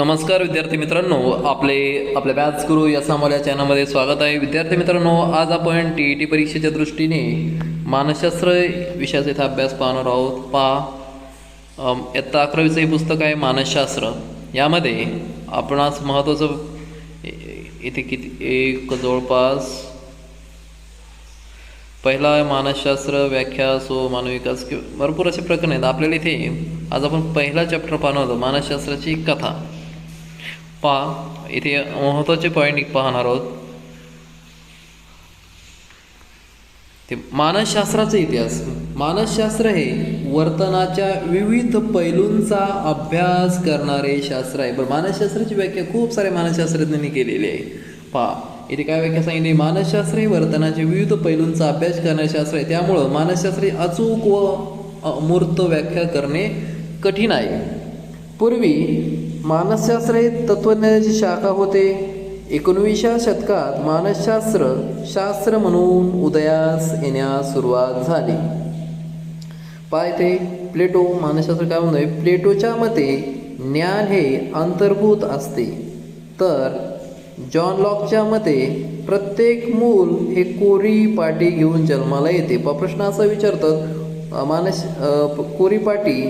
नमस्कार विद्यार्थी मित्रांनो आपले आपल्या बॅच गुरु या सामोल्या चॅनलमध्ये स्वागत आहे. विद्यार्थी मित्रांनो आज आपण टी ई टी परीक्षेच्या दृष्टीने मानसशास्त्र विषयाचा इथं अभ्यास पाहणार आहोत. पहा इयत्ता अकरावीचं हे पुस्तक आहे मानसशास्त्र. यामध्ये आपणास महत्त्वाचं इथे किती एक जवळपास पहिला मानसशास्त्र व्याख्या सो मानविकास किंवा भरपूर असे प्रकरण आहेत. आपल्याला इथे आज आपण पहिला चॅप्टर पाहणार होतो मानसशास्त्राची कथा. पहा इथे महत्त्वाचे पॉईंट एक पाहणार आहोत. ते मानसशास्त्राचा इतिहास. मानसशास्त्र हे वर्तनाच्या विविध पैलूंचा अभ्यास करणारे शास्त्र आहे. बरं मानसशास्त्राची व्याख्या खूप साऱ्या मानसशास्त्रज्ञांनी केलेली आहे. पहा इथे काय व्याख्या सांगितली? मानसशास्त्र हे वर्तनाचे विविध पैलूंचा अभ्यास करणारे शास्त्र आहे. त्यामुळं मानसशास्त्र अचूक व अमूर्त व्याख्या करणे कठीण आहे. पूर्वी मानसशास्त्र हे तत्वज्ञानाची शाखा होते. एकोणवीसच्या शतकात मानसशास्त्र शास्त्र म्हणून उदयास येण्यास सुरुवात झाली. पाहते प्लेटो मानसशास्त्र काय म्हणतोय? प्लेटोच्या मते ज्ञान हे अंतर्भूत असते. तर जॉन लॉकच्या मते प्रत्येक मूल हे कोरी पाटी घेऊन जन्माला येते. प प्रश्न असा विचारतात मानस कोरी पाटी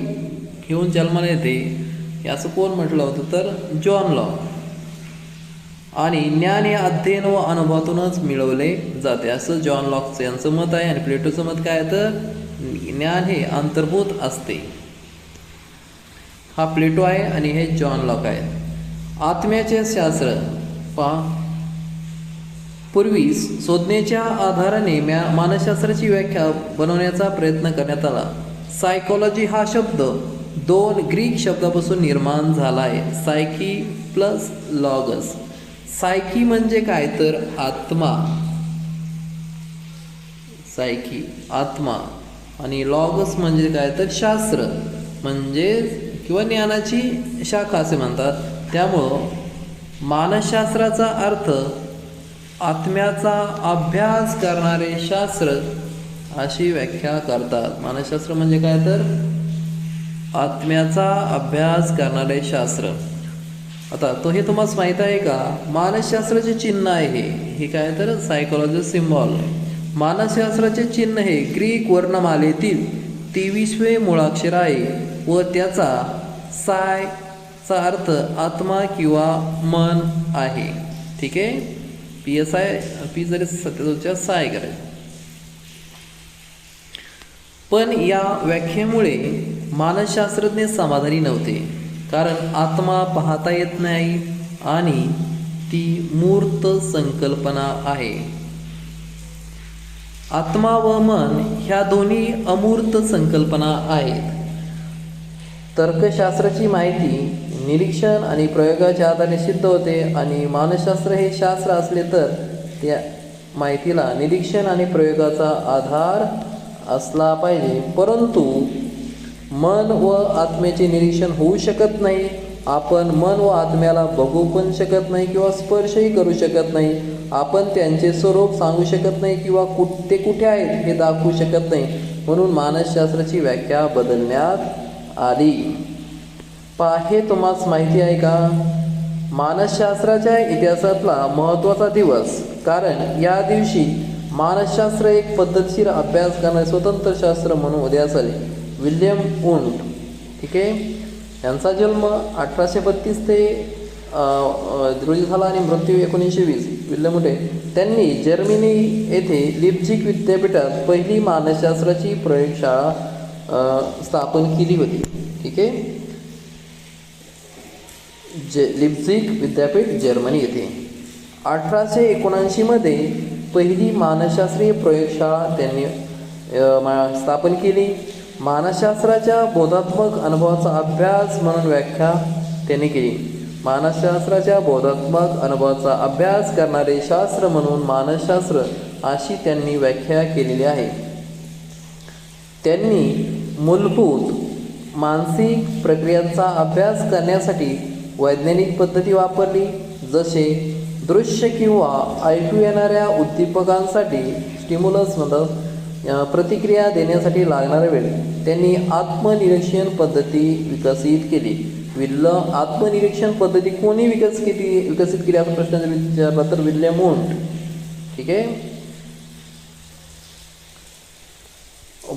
घेऊन जन्माला येते. हे असं कोण म्हटलं होतं तर जॉन लॉक आणि ज्ञान हे अध्ययन व अनुभवातूनच मिळवले जाते. असं जॉन लॉकचं यांचं मत आहे आणि प्लेटोचं मत काय तर ज्ञान हे अंतर्भूत असते. हा प्लेटो आहे आणि हे जॉन लॉक आहे. आत्म्याचे शास्त्र पहा पूर्वी संज्ञेच्या आधाराने म्या मानसशास्त्राची व्याख्या बनवण्याचा प्रयत्न करण्यात आला. सायकोलॉजी हा शब्द दोन ग्रीक शब्दापासून निर्माण झाला आहे सायकी प्लस लॉगस. सायकी म्हणजे काय? तर आत्मा. सायकी आत्मा. आणि लॉगस म्हणजे काय? तर शास्त्र. म्हणजे किंवा ज्ञानाची शाखा असे म्हणतात. त्यामुळं मानसशास्त्राचा अर्थ आत्म्याचा अभ्यास करणारे शास्त्र अशी व्याख्या करतात. मानसशास्त्र म्हणजे काय? तर आत्म्याचा अभ्यास करणारे शास्त्र. आता तो हे तुम्हाला माहीत आहे का? मानसशास्त्राचे चिन्ह आहे हे. हे काय तर सायकोलॉजी सिम्बॉल मानसशास्त्राचे चिन्ह हे ग्रीक वर्णमालेतील तेवीसवे मुळाक्षर आहे व त्याचा साय चा अर्थ आत्मा किंवा मन आहे. ठीक आहे? पी एस आय पी जरी सत्याच्या साय करायचं. पण या व्याख्येमुळे मानसशास्त्रज्ञ समाधानी नव्हते. कारण आत्मा पाहता येत नाही आणि ती मूर्त संकल्पना आहे. आत्मा व मन ह्या दोन्ही अमूर्त संकल्पना आहेत. तर्कशास्त्राची माहिती निरीक्षण आणि प्रयोगाच्या आधारे सिद्ध होते आणि मानसशास्त्र हे शास्त्र असले तर त्या माहितीला निरीक्षण आणि प्रयोगाचा आधार असला पाहिजे. परंतु मन व आत्म्याचे निरीक्षण होऊ शकत नाही. आपण मन व आत्म्याला बघू पण शकत नाही किंवा स्पर्शही करू शकत नाही. आपण त्यांचे स्वरूप सांगू शकत नाही किंवा कुठ ते कुठे आहेत हे दाखवू शकत नाही. म्हणून मानसशास्त्राची व्याख्या बदलण्यात आली. पा हे तुम्हाला माहिती आहे का? मानसशास्त्राच्या इतिहासातला महत्त्वाचा दिवस. कारण या दिवशी मानसशास्त्र एक पद्धतशीर अभ्यास करणारे स्वतंत्र शास्त्र म्हणून उदयास आले. विल्यम उंट ठीक आहे? यांचा जन्म अठराशे बत्तीस ते रोजी झाला आणि मृत्यू एकोणीसशे वीस. विल्यम उंटे त्यांनी जर्मनी येथे लिप्झिक विद्यापीठात पहिली मानसशास्त्राची प्रयोगशाळा स्थापन केली होती ठीक आहे? जे लिप्झिक विद्यापीठ जर्मनी येथे. अठराशे एकोणऐंशीमध्ये पहिली मानसशास्त्रीय प्रयोगशाळा त्यांनी मा- स्थापन केली. मानसशास्त्राच्या बोधात्मक अनुभवाचा अभ्यास म्हणून व्याख्या त्यांनी केली. मानसशास्त्राच्या बोधात्मक अनुभवाचा अभ्यास करणारे शास्त्र म्हणून मानसशास्त्र अशी त्यांनी व्याख्या केलेली आहे. त्यांनी मूलभूत मानसिक प्रक्रियांचा अभ्यास करण्यासाठी वैज्ञानिक पद्धती वापरली जसे दृश्य किंवा ऐकू येणाऱ्या उद्दीपकांसाठी स्टिम्युलस म्हणतात. प्रतिक्रिया देण्यासाठी लागणारा वेळ. त्यांनी आत्मनिरीक्षण पद्धती विकसित केली. विल्ल आत्मनिरीक्षण पद्धती कोणी विकसित केली विकसित केली? असा प्रश्न जर विचारला तर विल्यम वुंट ठीक आहे?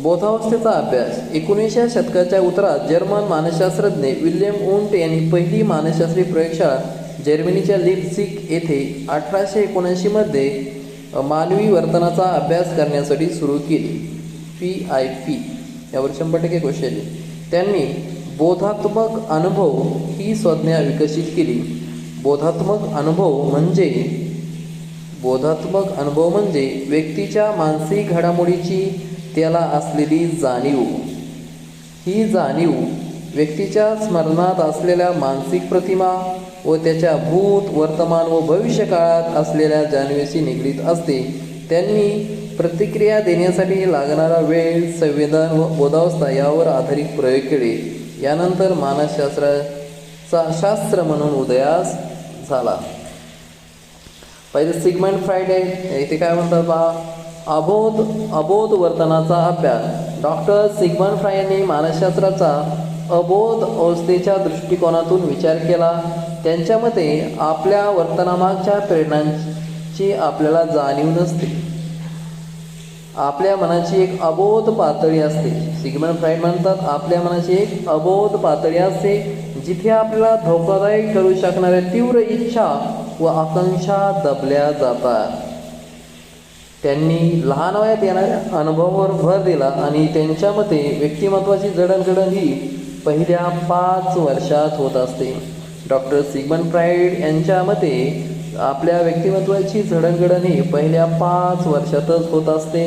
बोधावस्थेचा अभ्यास. एकोणीसच्या शतकाच्या उत्तरात जर्मन मानसशास्त्रज्ञ विल्यम उंट यांनी पहिली मानसशास्त्रीय प्रयोगशाळा जर्मनीच्या लिप्सिक येथे अठराशे एकोणऐंशीमध्ये मानवी वर्तनाचा अभ्यास करण्यासाठी सुरू केली. P I P. यावर शंभर टक्के क्वेश्चन त्यांनी बोधात्मक अनुभव ही संज्ञा विकसित केली. बोधात्मक अनुभव म्हणजे बोधात्मक अनुभव म्हणजे व्यक्तीच्या मानसिक घडामोडीची त्याला असलेली जाणीव. ही जाणीव व्यक्तीच्या स्मरणात असलेल्या मानसिक प्रतिमा व त्याच्या भूत वर्तमान व भविष्य काळात असलेल्या जाणीवेशी निगडीत असते. त्यांनी प्रतिक्रिया देण्यासाठी लागणारा वेळ संवेदन व बोधावस्था यावर आधारित प्रयोग केले. यानंतर मानसशास्त्राचा शास्त्र म्हणून उदयास झाला. पहिले सिगमेंट फ्रायडे इथे काय म्हणतात पहा? अबोध अबोध वर्तनाचा अभ्यास. डॉक्टर सिगमन फ्राय यांनी मानसशास्त्राचा अबोध अवस्थेच्या दृष्टिकोनातून विचार केला. त्यांच्या मते आपल्या वर्तनामागच्या प्रेरणांची आपल्याला जाणीव नसते. आपल्या मनाची एक अबोध पातळी असते. सिगमन फ्राईड म्हणतात आपल्या मनाची एक अबोध पातळी असते जिथे आपल्याला धोकादायक ठरू शकणाऱ्या तीव्र इच्छा व आकांक्षा दबल्या जातात. त्यांनी लहान वयात येणाऱ्या अनुभवावर भर दिला आणि त्यांच्या मते व्यक्तिमत्वाची जडणघडण ही पहिल्या पाच वर्षात होत असते. डॉक्टर सिगमन फ्राईड यांच्या मते आपल्या व्यक्तिमत्वाची जडणघडण ही पहिल्या पाच वर्षातच होत असते.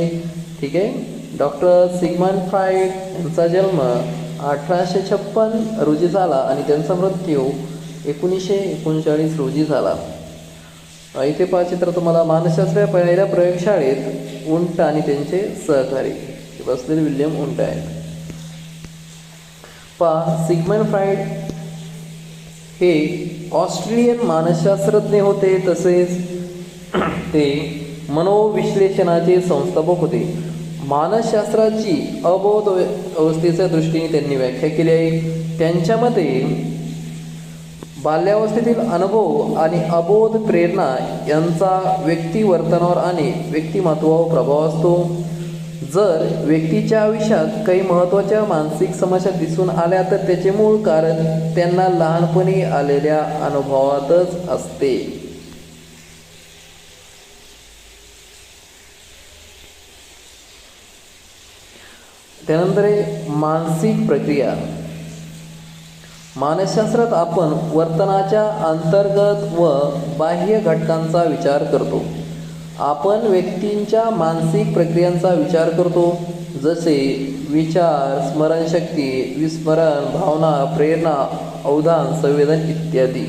ठीक आहे? डॉक्टर सिगमन फ्राईड यांचा जन्म अठराशे छप्पन रोजी झाला आणि त्यांचा मृत्यू एकोणीसशे एकोणचाळीस रोजी झाला. इथे पहा चित्र तुम्हाला मानसशास्त्र पहिल्या प्रयोगशाळेत उंट आणि त्यांचे सहकारी. बसलेले विल्यम उंट आहेत. पहा सिगमन फ्राईड हे ऑस्ट्रेलियन मानसशास्त्रज्ञ होते तसेच ते मनोविश्लेषणाचे संस्थापक होते. मानसशास्त्राची अबोध अवस्थेच्या दृष्टीने त्यांनी व्याख्या केली आहे. त्यांच्या मते बाल्यावस्थेतील अनुभव आणि अबोध प्रेरणा यांचा व्यक्ती वर्तनावर आणि व्यक्तिमत्वावर प्रभाव असतो. जर व्यक्तीच्या आयुष्यात काही महत्त्वाच्या मानसिक समस्या दिसून आल्या तर त्याचे मूळ कारण त्यांना लहानपणी आलेल्या अनुभवातच असते. त्यानंतर मानसिक प्रक्रिया. मानसशास्त्रात आपण वर्तनाच्या अंतर्गत व बाह्य घटकांचा विचार करतो. आपण व्यक्तींच्या मानसिक प्रक्रियांचा विचार करतो. जसे विचार स्मरणशक्ती विस्मरण भावना प्रेरणा अवधान संवेदन इत्यादी.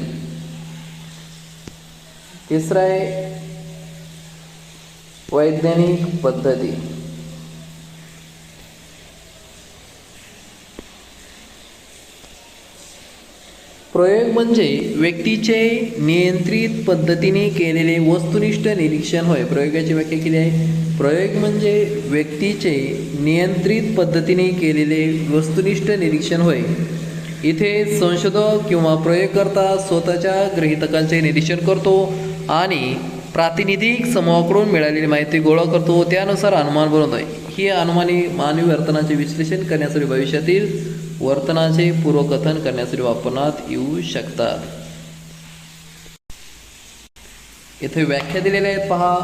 तिसरा आहे वैज्ञानिक पद्धती. प्रयोग म्हणजे व्यक्तीचे नियंत्रित पद्धतीने केलेले वस्तुनिष्ठ निरीक्षण. होय प्रयोगाची व्याख्या केली आहे. प्रयोग म्हणजे व्यक्तीचे नियंत्रित पद्धतीने केलेले वस्तुनिष्ठ निरीक्षण होय. इथे संशोधक किंवा प्रयोगकर्ता स्वतःच्या गृहितकांचे निरीक्षण करतो आणि प्रातिनिधिक समूहाकडून मिळालेली माहिती गोळा करतो. त्यानुसार अनुमान बनवतोय. ही अनुमाने मानवी वर्तनाचे विश्लेषण करण्यासाठी भविष्यातील वर्तनाचे पूर्वकथन करण्यासाठी वापरण्यात येऊ शकतात. येथे व्याख्या दिलेल्या आहेत पहा.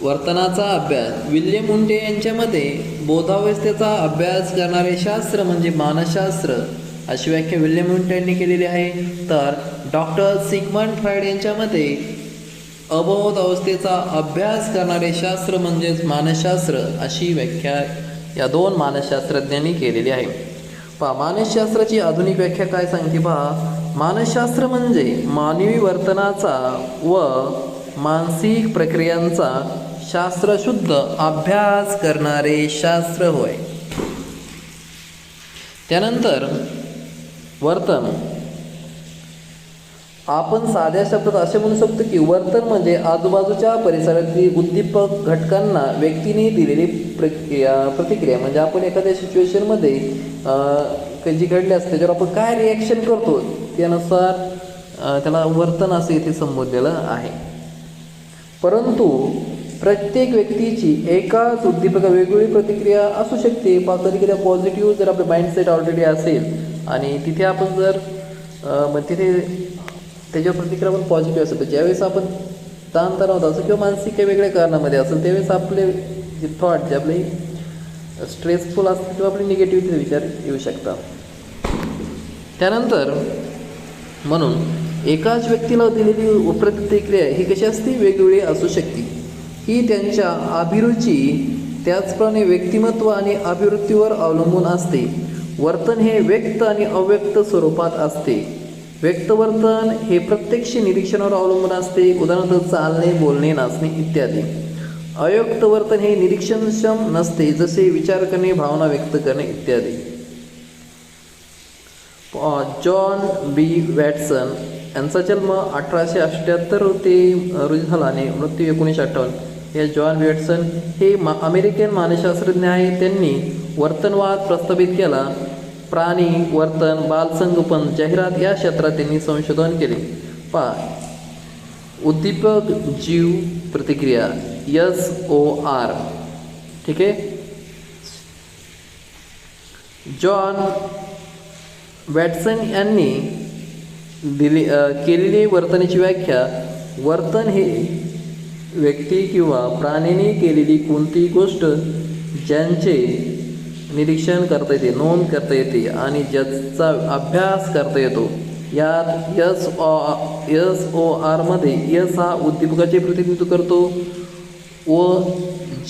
वर्तनाचा अभ्यास. विल्यम मुंटे यांच्या मते बोधावस्थेचा अभ्यास करणारे शास्त्र म्हणजे मानसशास्त्र. अशी व्याख्या विल्यम मुंटे यांनी केलेली आहे. तर डॉक्टर सिगमंड फ्रायड यांच्या मते अबोध अवस्थेचा अभ्यास करणारे शास्त्र म्हणजेच मानसशास्त्र अशी व्याख्या या दोन मानसशास्त्रज्ञांनी केलेली आहे. पहा मानसशास्त्राची आधुनिक व्याख्या काय सांगते पहा. मानसशास्त्र म्हणजे मानवी वर्तनाचा व मानसिक प्रक्रियांचा शास्त्रशुद्ध अभ्यास करणारे शास्त्र होय. त्यानंतर वर्तन. आपण साध्या शब्दात असे म्हणू शकतो की वर्तन म्हणजे आजूबाजूच्या परिसरातील उद्दीपक घटकांना व्यक्तीने दिलेली प्रक्रिया प्रतिक्रिया. म्हणजे आपण एखाद्या सिच्युएशनमध्ये जी घडली असते त्याच्यावर आपण काय रिॲक्शन करतो त्यानुसार त्याला वर्तन असं इथे संबोधलेलं आहे. परंतु प्रत्येक व्यक्तीची एकाच उद्दीपका वेगवेगळी प्रतिक्रिया असू शकते. पा कधी कधी पॉझिटिव्ह जर आपलं माइंडसेट ऑलरेडी असेल आणि तिथे आपण जर मग तिथे त्याच्यावर प्रतिक्रिया पण पॉझिटिव्ह असतो ज्यावेळेस आपण ताणतणावात असो किंवा मानसिक काही वेगळ्या कारणामध्ये असेल त्यावेळेस आपले जे थॉट जे आपले स्ट्रेसफुल असतात किंवा आपले निगेटिव्ह विचार येऊ शकतात त्यानंतर म्हणून एकाच व्यक्तीला दिलेली प्रतिक्रिया ही कशी असते? वेगवेगळी असू शकते. ही त्यांच्या अभिरुची त्याचप्रमाणे व्यक्तिमत्व आणि अभिवृत्तीवर अवलंबून असते. वर्तन हे व्यक्त आणि अव्यक्त स्वरूपात असते. व्यक्तवर्तन हे प्रत्यक्ष निरीक्षणावर अवलंबून असते. उदाहरणार्थ चालणे बोलणे नाचणे इत्यादी. अयुक्त वर्तन हे निरीक्षणक्षम नसते जसे विचार करणे भावना व्यक्त करणे इत्यादी. जॉन बी. वॅटसन यांचा जन्म अठराशे अठ्ठ्याहत्तर ते रोजी झाला आणि मृत्यू एकोणीसशे अठ्ठावन्न. हे जॉन बी. वॅटसन हे मा अमेरिकन मानसशास्त्रज्ञ आहे त्यांनी वर्तनवाद प्रस्तावित केला. प्राणी वर्तन बालसंगोपन जाहिरात या क्षेत्रात त्यांनी संशोधन केले. पा उद्दीपक जीव प्रतिक्रिया यस ओ आर. ठीक आहे? जॉन वॅटसन यांनी दिली केलेली वर्तनाची व्याख्या वर्तन हे व्यक्ती किंवा प्राण्याने केलेली कोणतीही गोष्ट ज्यांचे निरीक्षण करता येते नोंद करता येते आणि ज्याचा अभ्यास करता येतो यात यस ओ यस ओ आरमध्ये यस हा उद्दीपकाचे प्रतिनिधित्व करतो व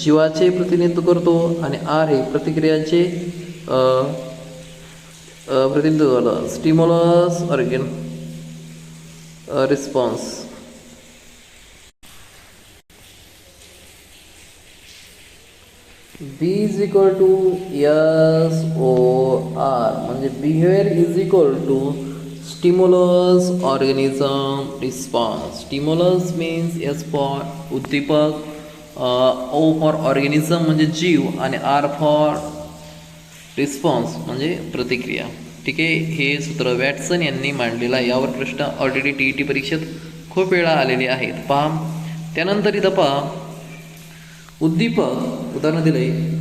जीवाचे प्रतिनिधित्व करतो आणि आर हे प्रतिक्रियांचे प्रतिनिधित्व करतो. Stimulus organ response B is equal to S O R म्हणजे behaviour is equal to stimulus organism response stimulus means S for उद्दीपक O for organism म्हणजे जीव आणि आर फॉर रिस्पॉन्स म्हणजे प्रतिक्रिया. ठीक आहे? हे सूत्र वॅटसन यांनी मांडलेलं आहे यावर प्रश्न ऑलरेडी टी ई टी परीक्षेत खूप वेळा आलेले आहेत. पहा. त्यानंतर इथं पहा उद्दीपक उदाहरण दिलंय.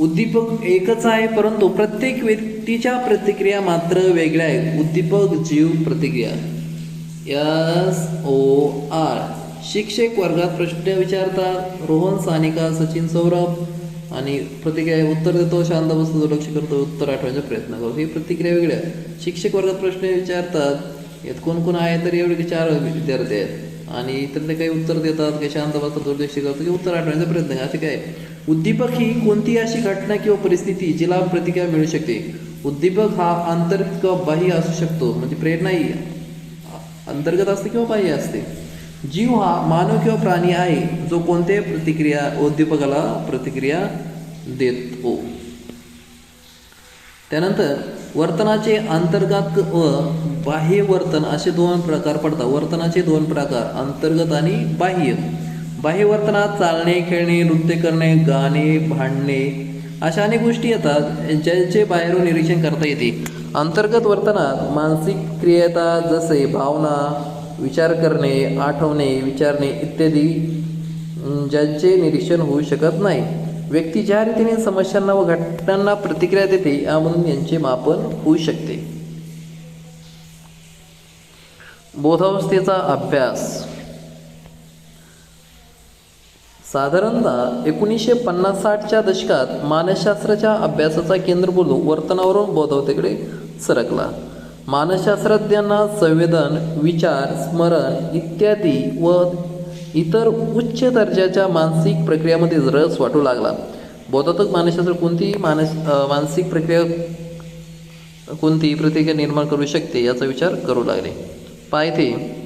उद्दीपक एकच आहे परंतु प्रत्येक व्यक्तीच्या प्रतिक्रिया मात्र वेगळ्या आहेत. उद्दीपक जीव प्रतिक्रिया. एस ओ आर शिक्षक वर्गात प्रश्न विचारतात. रोहन सानिका सचिन सौरभ. आणि प्रतिक्रिया उत्तर देतो शांत बसतो दुर्लक्ष करतो उत्तर आठवण्याचा प्रयत्न करतो ही प्रतिक्रिया वेगळ्या शिक्षक वर्गात प्रश्न विचारतात. यात कोण कोण आहे? तर एवढे चार विद्यार्थी आहेत. आणि त्यातले काही उत्तर देतात काही शांत बसतात दुर्लक्ष करतात की उत्तर आठवण्याचा प्रयत्न असे काय? उद्दीपक ही कोणतीही अशी घटना किंवा परिस्थिती जिला प्रतिक्रिया मिळू शकते? उद्दीपक हा आंतरिक किंवा बाह्य असू शकतो म्हणजे प्रेरणा ही अंतर्गत असते किंवा बाह्य असते. जीव हा मानव किंवा प्राणी आहे जो कोणत्याही प्रतिक्रिया उद्दीपकाला प्रतिक्रिया देतो. त्यानंतर वर्तनाचे अंतर्गत व बाह्य वर्तन असे दोन प्रकार पडतात. वर्तनाचे दोन प्रकार अंतर्गत आणि बाह्य. बाह्य वर्तनात चालणे खेळणे नृत्य करणे गाणे भांडणे अशा अनेक गोष्टी येतात ज्यांचे बाहेरून निरीक्षण करता येते. अंतर्गत वर्तनात मानसिक क्रिया येतात जसे भावना विचार करणे आठवणे विचारणे इत्यादी ज्यांचे निरीक्षण होऊ शकत नाही. व्यक्ती ज्या रीतीने समस्यांना व घटनांना प्रतिक्रिया देते म्हणून यांचे मापन होऊ शकते. बोधावस्थेचा अभ्यास. साधारणतः एकोणीसशे पन्नास साठच्या दशकात मानसशास्त्राच्या अभ्यासाचा केंद्रबिंदू वर्तनावरून बोधवतेकडे सरकला. मानसशास्त्रज्ञांना संवेदन विचार स्मरण इत्यादी व इतर उच्च दर्जाच्या मानसिक प्रक्रियामध्ये रस वाटू लागला. बोधात्मक मानसशास्त्र कोणतीही मानस मानसिक प्रक्रिया कोणती प्रतिक्रिया निर्माण करू शकते याचा विचार करू लागले. पायथे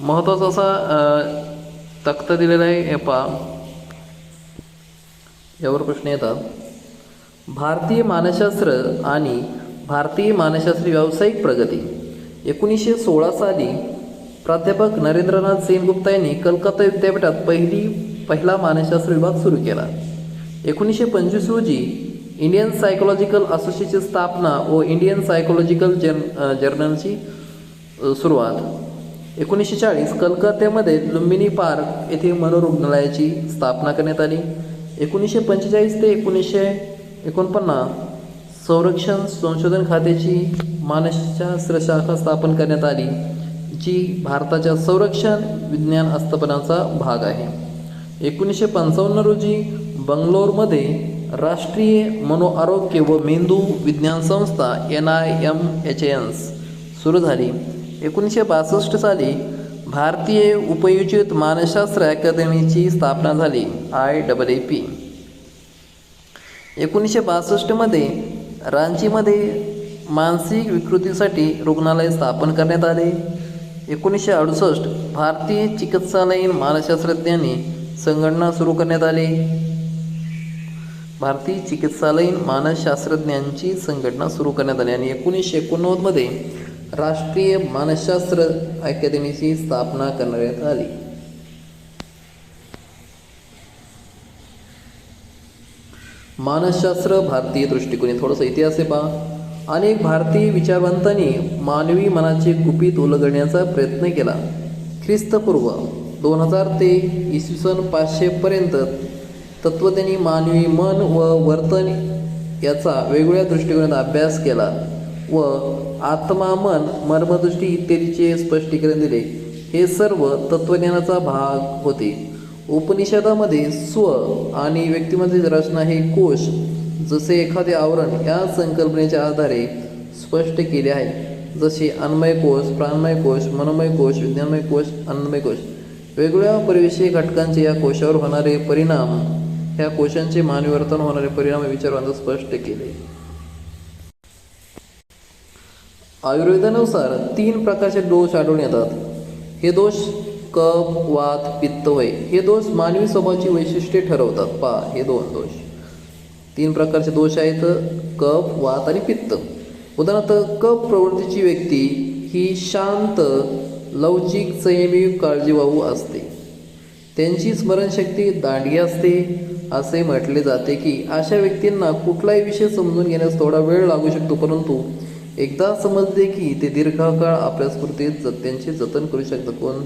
महत्त्वाचा असा अ, दिलेला आहे. पा यावर प्रश्न येतात. भारतीय मानसशास्त्र आणि भारतीय मानसशास्त्री व्यावसायिक प्रगती. एकोणीसशे सोळा साली प्राध्यापक नरेंद्रनाथ सेनगुप्ता यांनी कलकत्ता विद्यापीठात पहिली पहिला मानसशास्त्र विभाग सुरू केला. एकोणीसशे पंचवीस रोजी इंडियन सायकोलॉजिकल असोसिएशनची स्थापना व इंडियन सायकोलॉजिकल जर्न जर्नलची सुरुवात. एकोणीसशे चाळीस कलकत्त्यामध्ये लुंबिनी पार्क येथे मनोरुग्णालयाची स्थापना करण्यात आली. एकोणीसशे पंचेचाळीस ते एकोणीसशे एकोणपन्नास संरक्षण संशोधन खात्याची मानसशास्त्र शाखा स्थापन करण्यात आली. जी भारताच्या संरक्षण विज्ञान आस्थापनाचा भाग आहे. एकोणीसशे पंचावन्न रोजी बंगलोरमध्ये राष्ट्रीय मनोआरोग्य व मेंदू विज्ञान संस्था एन आय एम एच एन्स सुरू झाली. एकोणीसशे बासष्ट साली भारतीय उपयोजित मानसशास्त्र अकादमीची स्थापना झाली आय डबल ए पी. एकोणीसशे बासष्टमध्ये रांचीमध्ये मानसिक विकृतीसाठी रुग्णालय स्थापन करण्यात आले. एकोणीसशे अडुसष्ट भारतीय चिकित्सालयीन मानसशास्त्रज्ञांनी संघटना सुरू करण्यात आली. भारतीय चिकित्सालयीन मानसशास्त्रज्ञांची संघटना सुरू करण्यात आली आणि एकोणीसशे एकोणनव्वदमध्ये राष्ट्रीय मानसशास्त्र अकादमीची स्थापना करण्यात आली. मानसशास्त्र भारतीय दृष्टिकोनी थोडंसं इतिहास आहे पहा. अनेक भारतीय विचारवंतांनी मानवी मनाचे गुपित उलगडण्याचा प्रयत्न केला. ख्रिस्तपूर्व दोन हजार ते इसवी सन पाचशेपर्यंत तत्त्वज्ञांनी मानवी मन व वर्तन याचा वेगवेगळ्या दृष्टिकोनात अभ्यास केला व आत्मा मन मर्मदृष्टी इत्यादीचे स्पष्टीकरण दिले. हे सर्व तत्त्वज्ञानाचा भाग होते. उपनिषदामध्ये स्व आणि व्यक्तिमत्वाची रचना हे कोश जसे एखादे आवरण या संकल्पनेच्या आधारे स्पष्ट केले आहे. जसे अन्मय कोश प्राणमय कोश मनोमय कोश विज्ञानमय कोश अन्नमय कोश वेगवेगळ्या परिवेशीय घटकांचे या कोशावर होणारे परिणाम ह्या कोशांचे मानविवर्तन होणारे परिणाम विचारांचं स्पष्ट केले. आयुर्वेदानुसार तीन प्रकारचे दोष आढळून येतात. हे दोष कप वात पित्तवय हे दोष मानवी स्वभावाची वैशिष्ट्ये ठरवतात. पा हे दोन दोष. तीन प्रकारचे दोष आहेत कफ वात आणि पित्त. उदाहरणार्थ कफ प्रवृत्तीची व्यक्ती ही शांत लवचिक संयमी काळजीवाहू असते. त्यांची स्मरणशक्ती दांडगी असते. असे म्हटले जाते की अशा व्यक्तींना कुठलाही विषय समजून घेण्यास थोडा वेळ लागू शकतो परंतु एकदा समजले की ते दीर्घकाळ आपल्या स्मृतीत ज- त्यांचे जतन करू शकतात. कोण?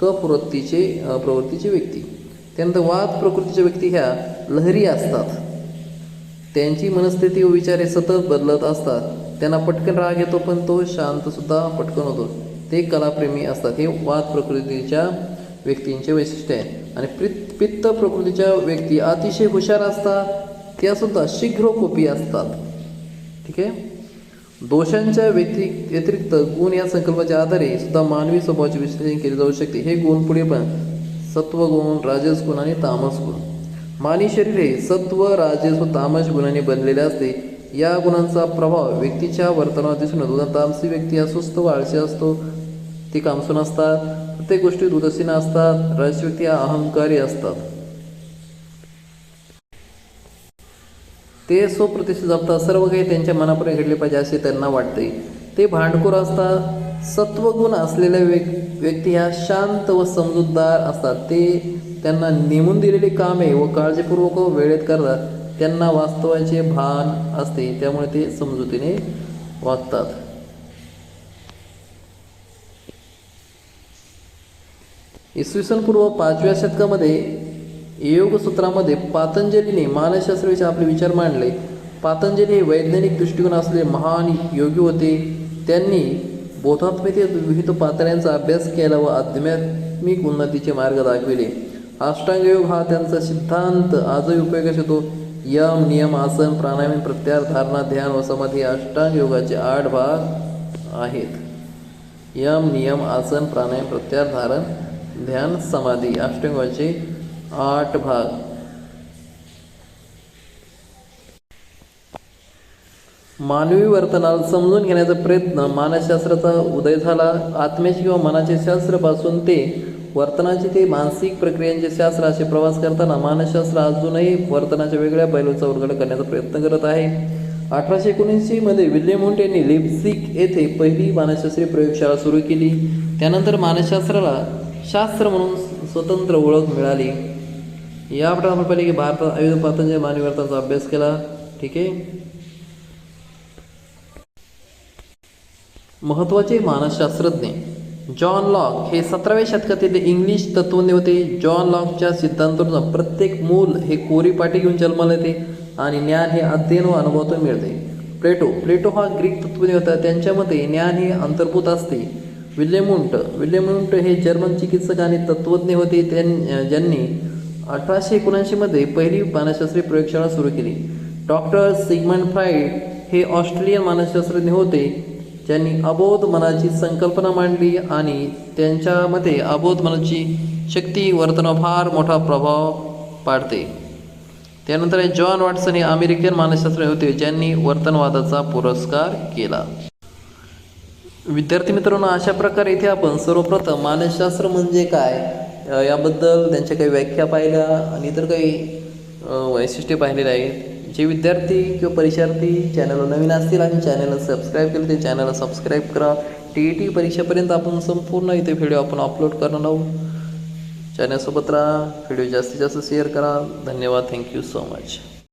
क प्रवृत्तीचे प्रवृत्तीची व्यक्ती. त्यानंतर वाद प्रकृतीच्या व्यक्ती ह्या लहरी असतात. त्यांची मनस्थिती व विचार हे सतत बदलत असतात. त्यांना पटकन राग येतो पण तो शांतसुद्धा पटकन होतो. ते कलाप्रेमी असतात. हे वाद प्रकृतीच्या व्यक्तींचे वैशिष्ट्य आहे. आणि पित्त पित्त प्रकृतीच्या व्यक्ती अतिशय हुशार असतात त्यासुद्धा शीघ्रकोपी असतात. ठीक आहे? दोषांच्या व्यक्ती व्यतिरिक्त गुण या संकल्पाच्या आधारे सुद्धा मानवी स्वभावाचे विश्लेषण केले जाऊ शकते. हे गुण पुढे पण सत्वगुण राजस गुण आणि तामस गुण मानवी शरीर हे सत्व राजस व तामस गुणांनी बनलेले असते. या गुणांचा प्रभाव व्यक्तीच्या वर्तनावर दिसून येतो. तामसी व्यक्ती अस्वस्थ व आळशी असतो. ती कामसून असतात. प्रत्येक गोष्टीत उदासीन असतात. राजस व्यक्ती अहंकारी असतात. ते स्वप्रतिष्ठित जपतात. सर्व काही त्यांच्या मनापर्यंत घडले पाहिजे असे त्यांना वाटते. ते भांडखोर असतात. सत्वगुण असलेल्या व्यक् व्यक्ती ह्या शांत व समजूतदार असतात. ते त्यांना नेमून दिलेली कामे व काळजीपूर्वक वेळेत करतात. त्यांना वास्तवाचे भान असते त्यामुळे ते समजुतीने वागतात. इसवी सन पूर्व पाचव्या शतकामध्ये योगसूत्रामध्ये पातंजलीने मानसशास्त्राविषयी आपले विचार मांडले. पातंजली हे वैज्ञानिक दृष्टिकोन असलेले महान योगी होते. त्यांनी बोधात्मतेत विविध पातळ्यांचा अभ्यास केला व आध्यात्मिक उन्नतीचे मार्ग दाखविले. अष्टांगयोग हा त्यांचा सिद्धांत आजही उपयोगास येतो यम नियम आसन प्राणायाम प्रत्यार धारणा ध्यान व समाधी अष्टांग योगाचे आठ भाग आहेत. यम नियम आसन प्राणायाम प्रत्यार धारण ध्यान समाधी अष्टांगाचे आठ भाग. मानवी वर्तनाला समजून घेण्याचा प्रयत्न मानसशास्त्राचा उदय झाला. आत्म्याचे किंवा मनाचे शास्त्रापासून ते वर्तनाचे ते मानसिक प्रक्रियांचे शास्त्र असे प्रवास करताना मानसशास्त्र अजूनही वर्तनाच्या वेगळ्या पैलूचा उलगड करण्याचा प्रयत्न करत आहे. अठराशे एकोणऐंशी मध्ये विल्यम हुंट यांनी लिप्सिक येथे पहिली मानसशास्त्रीय प्रयोगशाळा सुरू केली. त्यानंतर मानसशास्त्राला शास्त्र म्हणून स्वतंत्र ओळख मिळाली. या आपण पाहिले की भारतात आयुध पातंजली मानवी वर्तनाचा अभ्यास केला. ठीक आहे? महत्त्वाचे मानसशास्त्रज्ञ. जॉन लॉक हे सतराव्या शतकातील इंग्लिश तत्वज्ञ होते. जॉन लॉकच्या सिद्धांतानुसार प्रत्येक मूल हे कोरी पाठी घेऊन जन्माला येते आणि ज्ञान हे अध्ययन व अनुभवातून मिळते. प्लेटो प्लेटो हा ग्रीक तत्वज्ञ होता. त्यांच्या मते ज्ञान हे अंतर्भूत असते. विल्यमुंट विल्यमुंट हे जर्मन चिकित्सक आणि तत्वज्ञ होते. त्यां ज्यांनी अठराशे एकोणऐंशीमध्ये पहिली मानसशास्त्रीय प्रयोगशाळा सुरू केली. डॉक्टर सिगमंड फ्राईड हे ऑस्ट्रेलियन मानसशास्त्रज्ञ होते. त्यांनी अबोध मनाची संकल्पना मांडली आणि त्यांच्या मते अबोध मनाची शक्ती वर्तनावर फार मोठा प्रभाव पाडते. त्यानंतर जॉन वॉटसन हे अमेरिकन मानसशास्त्रज्ञ होते ज्यांनी वर्तनवादाचा पुरस्कार केला. विद्यार्थी मित्रांनो अशा प्रकारे इथे आपण सर्वप्रथम मानसशास्त्र म्हणजे काय याबद्दल त्यांच्या काही व्याख्या पाहिल्या आणि इतर काही वैशिष्ट्ये पाहिलेली आहेत. जे विद्यार्थी किंवा परीक्षार्थी चॅनलवर नवीन असतील आणि चॅनलला सबस्क्राईब केलं ते चॅनलला सबस्क्राईब करा. टी ई टी परीक्षेपर्यंत आपण संपूर्ण इथे व्हिडिओ आपण अपलोड करणार आहोत. चॅनलसोबत राहा व्हिडिओ जास्तीत जास्त शेअर करा. धन्यवाद. Thank you so much